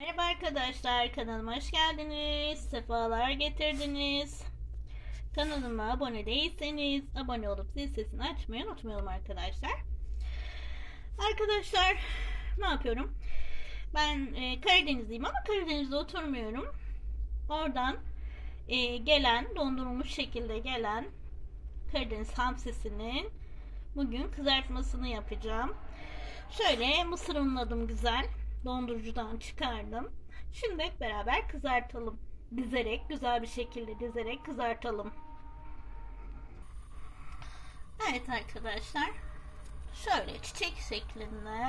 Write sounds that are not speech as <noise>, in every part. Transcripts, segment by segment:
Merhaba arkadaşlar kanalıma hoş geldiniz. Sefalar getirdiniz. Kanalıma abone değilseniz abone olup zil sesini açmayı unutmayalım arkadaşlar. Arkadaşlar ne yapıyorum? Ben e, Karadenizliyim ama Karadeniz'de oturmuyorum. Oradan e, gelen dondurulmuş şekilde gelen Karadeniz hamsisinin bugün kızartmasını yapacağım. Şöyle mısır unladım güzel. Dondurucudan çıkardım. Şimdi hep beraber kızartalım. Dizerek, güzel bir şekilde dizerek kızartalım. Evet arkadaşlar. Şöyle çiçek şeklinde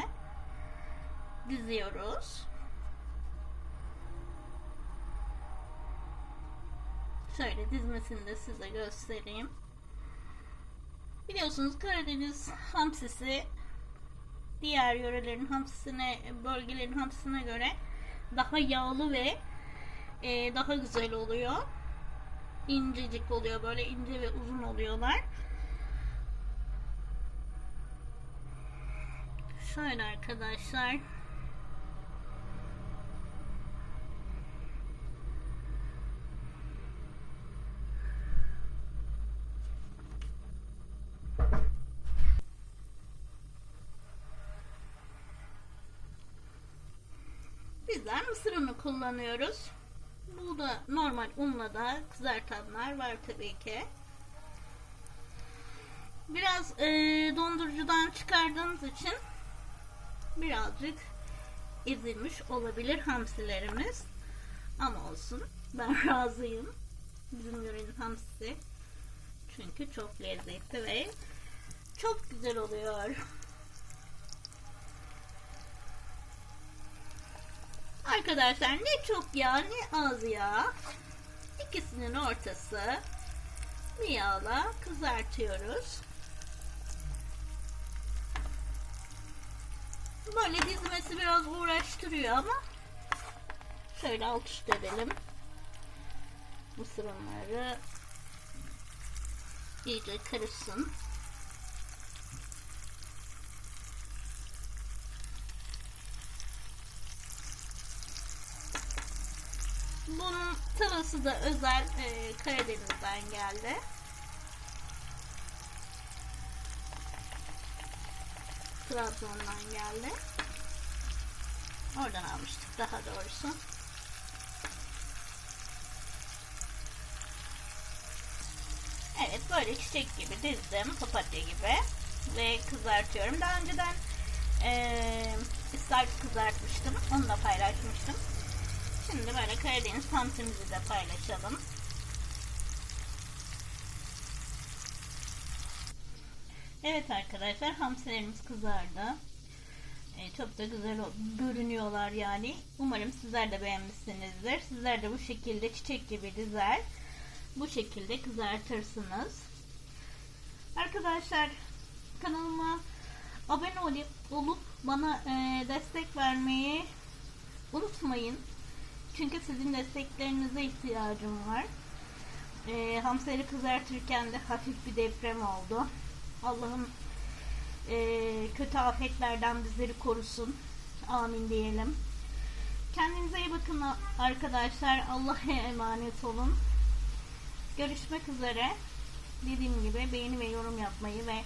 diziyoruz. Şöyle dizmesini de size göstereyim. Biliyorsunuz Karadeniz hamsisi diğer yörelerin hamsisine, bölgelerin hamsisine göre daha yağlı ve e, daha güzel oluyor. İncecik oluyor. Böyle ince ve uzun oluyorlar. Şöyle arkadaşlar. Bizler mısır unu kullanıyoruz. Bu da normal unla da kızartanlar var tabii ki. Biraz e, dondurucudan çıkardığımız için birazcık ezilmiş olabilir hamsilerimiz. Ama olsun. Ben <laughs> razıyım. Bizim yörenin hamsisi. Çünkü çok lezzetli ve çok güzel oluyor. Arkadaşlar ne çok yağ ne az yağ. İkisinin ortası bir yağla kızartıyoruz. Böyle dizmesi biraz uğraştırıyor ama şöyle alt üst edelim. Mısır unları iyice karışsın. Bunun tavası da özel e, Karadeniz'den geldi. Trabzon'dan geldi. Oradan almıştık daha doğrusu. Evet böyle çiçek gibi dizdim papatya gibi ve kızartıyorum. Daha önceden e, ıslar kızartmıştım. Onu da paylaşmıştım. Şimdi böyle Karadeniz hamsimizi de paylaşalım. Evet arkadaşlar hamsilerimiz kızardı. Ee, çok da güzel görünüyorlar yani. Umarım sizler de beğenmişsinizdir. Sizler de bu şekilde çiçek gibi dizer. Bu şekilde kızartırsınız. Arkadaşlar kanalıma abone olup, olup bana e, destek vermeyi unutmayın. Çünkü sizin desteklerinize ihtiyacım var. E, hamsileri kızartırken de hafif bir deprem oldu. Allah'ım e, kötü afetlerden bizleri korusun. Amin diyelim. Kendinize iyi bakın arkadaşlar. Allah'a emanet olun. Görüşmek üzere. Dediğim gibi beğeni ve yorum yapmayı ve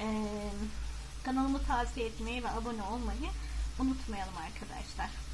e, kanalımı tavsiye etmeyi ve abone olmayı unutmayalım arkadaşlar.